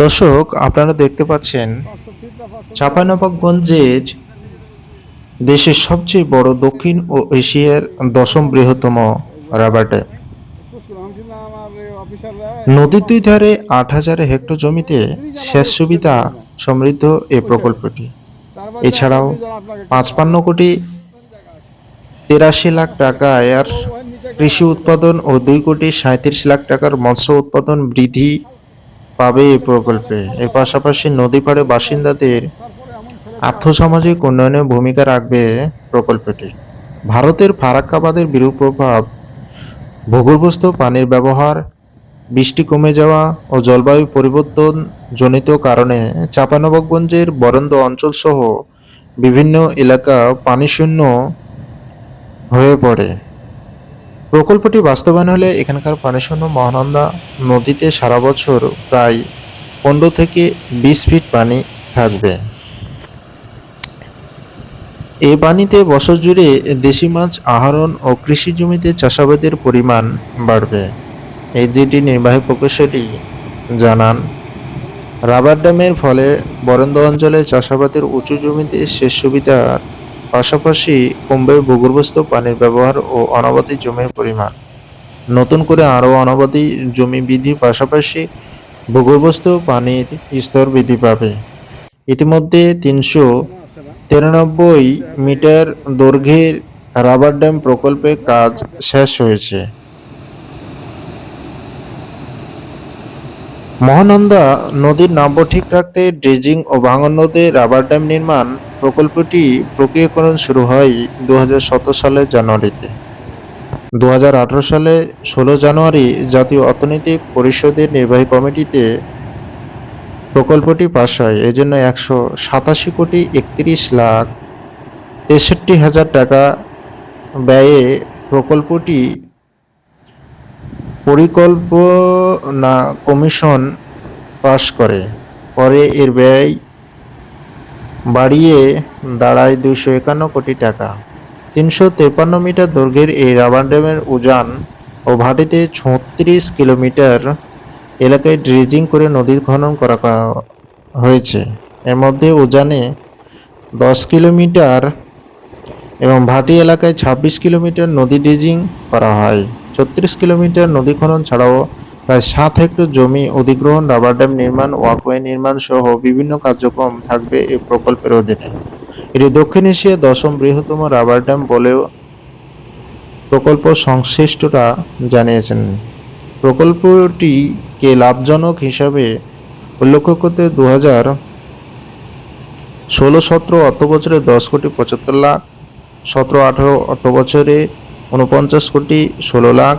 দর্শক, আপনারা দেখতে পাচ্ছেন চাঁপাইনবাবগঞ্জের দেশের সবচেয়ে বড় দক্ষিণ ও এশিয়ার দশম বৃহত্তম রাবার ড্যাম নদীর দুই ধারে আট হাজার হেক্টর জমিতে সেচ সুবিধা সমৃদ্ধ এই প্রকল্পটি। এছাড়াও পাঁচপান্ন কোটি তেরাশি লাখ টাকা আয়ের কৃষি উৎপাদন ও দুই কোটি সাঁত্রিশ লাখ টাকার মৎস্য উৎপাদন বৃদ্ধি পাবে এই প্রকল্পে। এর পাশাপাশি নদী পাড়ে বাসিন্দাদের আর্থসামাজিক উন্নয়নে ভূমিকা রাখবে প্রকল্পটি। ভারতের ফারাক্কাবাদের বিরূপ প্রভাব, ভূগর্ভস্থ পানির ব্যবহার, বৃষ্টি কমে যাওয়া ও জলবায়ু পরিবর্তন জনিত কারণে চাঁপানবাবগঞ্জের বরেন্দ্র অঞ্চল সহ বিভিন্ন এলাকা পানিশূন্য হয়ে পড়ে। প্রকল্পটি বাস্তবায়ন হলে এখানকার পানিশূন্য মহানন্দা নদীতে সারা বছর প্রায় পনেরো থেকে বিশ ফিট পানি থাকবে। এ পানিতে বছর জুড়ে দেশি মাছ আহরণ ও কৃষি জমিতে চাষাবাদের পরিমাণ বাড়বে। এইচজিটি নির্বাহী প্রকৌশলী জানান, রাবার ড্যামের ফলে বরেন্দ্র অঞ্চলে চাষাবাদের উঁচু জমিতে সেচ সুবিধার পাশাপাশি কমবে ভূগর্ভস্থ পানির ব্যবহার ও অনাবাদি জমির পরিমাণ। নতুন করে আরও অনাবাদি জমি বৃদ্ধির পাশাপাশি ভূগর্ভস্থ পানির স্তর বৃদ্ধি পাবে। ইতিমধ্যে তিনশো তিরানব্বই মিটার দৈর্ঘ্যের রাবার ড্যাম প্রকল্পে কাজ শেষ হয়েছে। মহানন্দা নদীর নাব্য ঠিক রাখতে ড্রেজিং ও ভাঙন নদে রাবার ড্যাম নির্মাণ প্রকল্পটি প্রক্রিয়াকরণ শুরু হয় দু হাজার সতেরো সালের জানুয়ারিতে। দু হাজার আঠেরো সালে ষোলো জানুয়ারি জাতীয় অর্থনৈতিক পরিষদের নির্বাহী কমিটিতে প্রকল্পটি পাশ হয়। এজন্য একশো সাতাশি কোটি একত্রিশ লাখ তেষট্টি হাজার টাকা ব্যয়ে প্রকল্পটি পরিকল্পনা কমিশন পাশ করে। পরে এর ব্যয় বাড়িয়ে দাঁড়ায় দুইশো একান্ন কোটি টাকা। তিনশো তেপান্ন মিটার দৈর্ঘ্যের এই রাবার ড্যামের উজান ও ভাটিতে ছত্রিশ কিলোমিটার এলাকায় ড্রেজিং করে নদী খনন করা হয়েছে। এর মধ্যে উজানে দশ কিলোমিটার এবং ভাটি এলাকায় ছাব্বিশ কিলোমিটার নদী ড্রেজিং করা হয়। ছত্রিশ কিলোমিটার নদী খনন ছাড়াও প্রায় সাত হেক্টর জমি অধিগ্রহণ, রাবার ড্যাম নির্মাণ, ওয়াকওয়ে নির্মাণ সহ বিভিন্ন কার্যক্রম থাকবে এই প্রকল্পের অধীনে। এটি দক্ষিণ এশিয়ার দশম বৃহত্তম রাবার ড্যাম বলেও প্রকল্প সংশ্লিষ্টরা জানিয়েছেন। প্রকল্পটিকে লাভজনক হিসাবে উল্লেখ করতে দু হাজার ষোলো সতেরো অর্থ বছরে দশ কোটি পঁচাত্তর লাখ, সতেরো আঠারো অর্থ বছরে উনপঞ্চাশ কোটি ষোলো লাখ